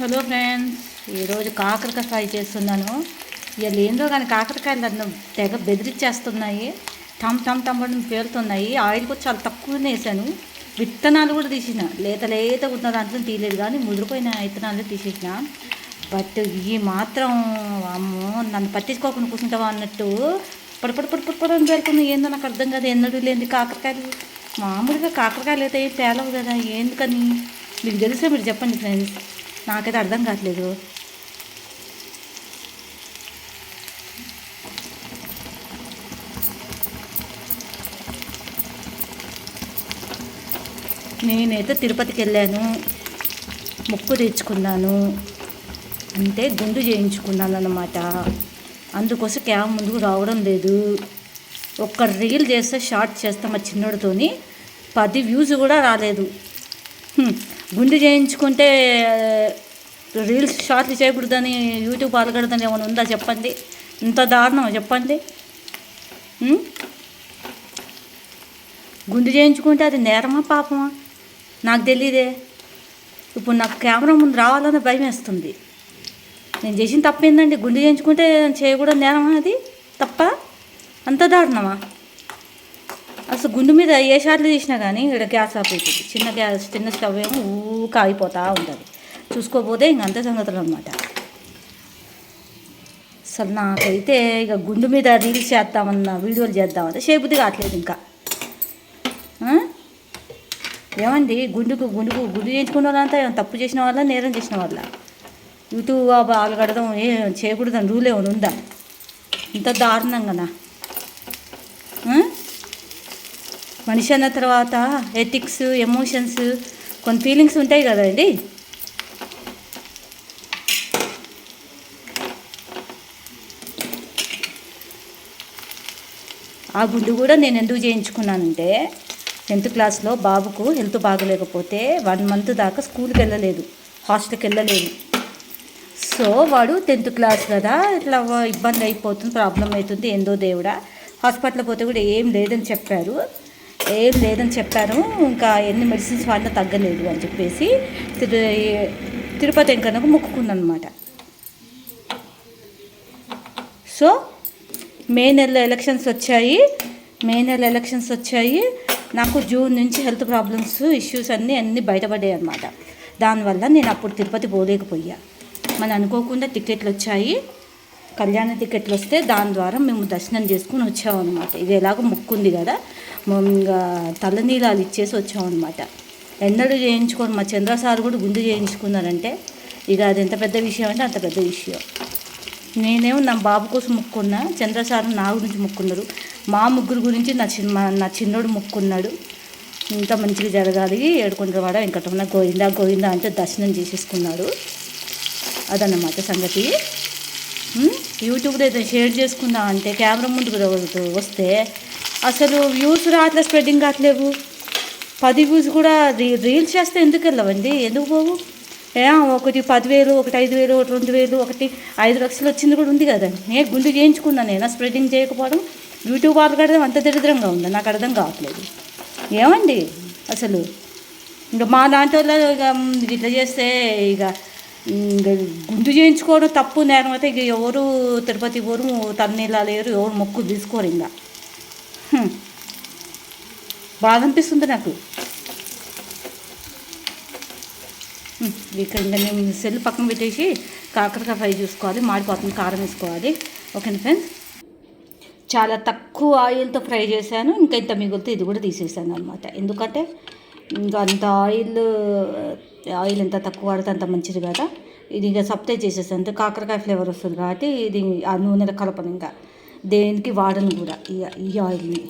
Hello friends ఈరోజు కాకరకాయ fry చేస్తున్నాను. ఇవాళ ఏందో కానీ కాకరకాయలు నన్ను తెగ బెదిరించేస్తున్నాయి టమ్ టమ్ టమ్ అని పేలుతున్నాయి. ఆయిల్ కూడా చాలా తక్కువనే వేసాను. విత్తనాలు కూడా తీసిన. లేత లేత ఉన్న దాంట్లో తీయలేదు కానీ ముదిరిపోయిన విత్తనాలు తీసేసిన. బట్ ఈ మాత్రం అమ్మో నన్ను పట్టించుకోకుండా కూర్చుంటావా అన్నట్టు పడి పడి పడి పడి అని ఏందో నాకు అర్థం కాదు. ఎన్నడూ లేని కాకరకాయలు. మామూలుగా కాకరకాయలు అయితే ఏం తేలవు కదా. ఎందుకని? మీకు తెలిసే? మీరు చెప్పండి ఫ్రెండ్స్ నాకైతే అర్థం కావట్లేదు. నేనైతే తిరుపతికి వెళ్ళాను. మొక్కు తెచ్చుకున్నాను అంటే గుండు చేయించుకున్నాను అన్నమాట అందుకోసం క్యామ్ ముందుకు రావడం లేదు. ఒక్క రీల్ చేస్తే షార్ట్ చేస్తాం మా చిన్నోడితోని పది వ్యూస్ కూడా రాలేదు. గుండు చేయించుకుంటే రీల్స్ షార్ట్లు చేయకూడదని యూట్యూబ్ పాల్గొడదని ఏమైనా ఉందా చెప్పండి? ఇంత దారుణం చెప్పండి. గుండు చేయించుకుంటే అది నేరమా పాపమా? నాకు తెలియదే ఇప్పుడు నాకు కెమెరా ముందు రావాలని భయం వేస్తుంది. నేను చేసిన తప్ప ఏంటండి గుండు చేయించుకుంటే చేయకూడదు నేరమా అది? తప్ప? అంత దారుణమా? అసలు గుండు మీద ఏ షాట్లు తీసినా కానీ ఇక్కడ గ్యాస్ ఆపేస్తుంది చిన్న గ్యాస్ చిన్న స్టవ్ ఏమో ఊక ఆగిపోతూ ఉంటుంది. చూసుకోపోతే ఇంక అంతే సంగతులు అనమాట అసలు నాకైతే ఇక గుండు మీద రీల్స్ చేద్దామన్న వీడియోలు చేద్దామంటే చేయబుద్ధి కావట్లేదు ఇంకా. ఏమండి? గుండుకు గుండుకు గుండు చేయించుకున్న వాళ్ళంతా ఏమైనా తప్పు చేసిన వాళ్ళ నేరం చేసిన వాళ్ళ? యూట్యూబ్ ఆలుగడదాం ఏ చేయకూడదని రూల్ ఏమైనా ఉందా? ఇంత దారుణంగానా కదా మనిషి అన్న తర్వాత ఎథిక్స్ ఎమోషన్స్ కొన్ని ఫీలింగ్స్ ఉంటాయి కదండి? ఆ గుండు కూడా నేను ఎందుకు చేయించుకున్నానంటే టెన్త్ క్లాస్లో బాబుకు హెల్త్ బాగలేకపోతే వన్ మంత్ దాకా స్కూల్కి వెళ్ళలేదు హాస్టల్కి వెళ్ళలేదు. సో వాడు టెన్త్ క్లాస్ కదా ఇట్లా ఇబ్బంది అయిపోతుంది ప్రాబ్లం అవుతుంది ఏందో దేవుడా హాస్పిటల్ పోతే కూడా ఏం లేదని చెప్పారు. ఏం లేదని చెప్పారు ఇంకా ఎన్ని మెడిసిన్స్ వాడినా తగ్గలేదు అని చెప్పేసి తిరు- తిరుపతి వెంకన్నకు మొక్కుకున్నాను అనమాట సో మే నెలలో ఎలక్షన్స్ వచ్చాయి. మే నెల ఎలక్షన్స్ వచ్చాయి. నాకు జూన్ నుంచి హెల్త్ ప్రాబ్లమ్స్ ఇష్యూస్ అన్నీ అన్నీ బయటపడ్డాయి అనమాట దానివల్ల నేను అప్పుడు తిరుపతి పోలేకపోయా. మన అనుకోకుండా టికెట్లు వచ్చాయి. కళ్యాణ టికెట్లు వస్తే దాని ద్వారా మేము దర్శనం చేసుకుని వచ్చామన్నమాట ఇది ఎలాగో మొక్కుంది కదా. ఇంకా తలనీలాలు ఇచ్చేసి వచ్చామన్నమాట ఎన్నడూ చేయించుకోండి మా చంద్ర సార్ కూడా గుండు చేయించుకున్నారంటే ఇక అది ఎంత పెద్ద విషయం అంటే అంత పెద్ద విషయం. నేనేమో నా బాబు కోసం మొక్కున్నా చంద్రసారు నా గురించి మొక్కున్నారు. మా ముగ్గురు గురించి నా చిన్న నా చిన్నోడు మొక్కున్నాడు. ఇంత మంచిగా జరగాలి ఏడుకుంటవాడ వెంకటరమణ గోవిందా గోవిందా అంటే దర్శనం చేసేసుకున్నాడు. అదన్నమాట సంగతి. యూట్యూబ్లో ఏదో షేర్ చేసుకుందాం అంటే కెమెరా ముందుకు వస్తే అసలు వ్యూస్ రావట్లే స్ప్రెడ్డింగ్ కావట్లేవు. పది వ్యూస్ కూడా రీ రీల్స్ చేస్తే ఎందుకు వెళ్ళవండి? ఎందుకు పోవు ఒకటి పదివేలు ఒకటి ఐదు వేలు ఒకటి రెండు వేలు ఒకటి ఐదు లక్షలు వచ్చింది కూడా ఉంది కదా. ఏ గుండు చేయించుకున్నాను నేను. స్ప్రెడింగ్ చేయకపోవడం యూట్యూబ్ వాళ్ళు కడదాం అంత దరిద్రంగా ఉందా. నాకు అర్థం కావట్లేదు. ఏమండి? అసలు ఇంకా మా లాంటి వాళ్ళు ఇక ఇట్లా చేస్తే ఇక గుండు చేయించుకోవడం తప్పు నేరం అయితే ఇక ఎవరు తిరుపతి పోరు తన్నీళ్ళ లేరు ఎవరు మొక్కు తీసుకోరు ఇంకా. బాధ అనిపిస్తుంది నాకు. ఇక్కడ మేము నేను సెల్ పక్కన పెట్టేసి కాకరకాయ ఫ్రై చూసుకోవాలి. మాడిపోతుంది. కారం వేసుకోవాలి. ఓకేనా ఫ్రెండ్స్ చాలా తక్కువ ఆయిల్తో ఫ్రై చేశాను. ఇంకా ఇంత మిగులుతూ ఇది కూడా తీసేసాను అనమాట ఎందుకంటే ఇంకా అంత ఆయిల్ ఆయిల్ ఎంత తక్కువ వాడితే అంత మంచిది కదా. ఇది ఇంకా సప్లై చేసేసాను. అంటే కాకరకాయ ఫ్లేవర్ వస్తుంది కాబట్టి ఇది ఆ నూనెలో కలపను ఇంకా. దేనికి వాడను కూడా ఈ ఈ ఆయిల్ని.